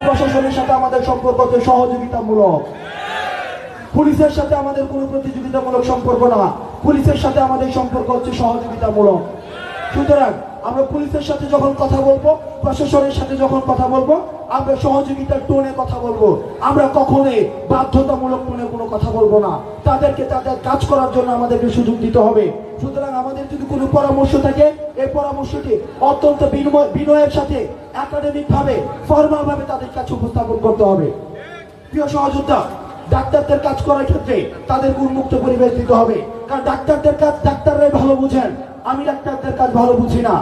প্রশাসনের সাথে আমাদের সম্পর্ক হচ্ছে সহযোগিতামূলক। পুলিশের সাথে আমাদের কোনো প্রতিযোগিতামূলক সম্পর্ক না। পুলিশের সাথে আমাদের সম্পর্ক হচ্ছে সহযোগিতামূলক। সুতরাং আমরা পুলিশের সাথে যখন কথা বলব, প্রশাসনের সাথে যখন কথা বলব আমরা সহযোগিতার টোনে কথা বলব। আমরা কখনোই বাধ্যতামূলক টোনে কোনো কথা বলব না। তাদেরকে তাদের কাজ করার জন্য আমাদেরকে সুযোগ দিতে হবে। সুতরাং আমাদের যদি কোনো পরামর্শ থাকে, এই পরামর্শটি অত্যন্ত বিনয় বিনয়ের সাথে একাডেমিক ভাবে ফর্মাল ভাবে তাদের কাছে উপস্থাপন করতে হবে। প্রিয় সহযোদ্ধা, ডাক্তারদের কাজ করার ক্ষেত্রে তাদের উন্মুক্ত পরিবেশ দিতে হবে। কারণ ডাক্তারদের কাজ ডাক্তাররাই ভালো বুঝেন। আমি ডাক্তারদের কাজ ভালো বুঝি না।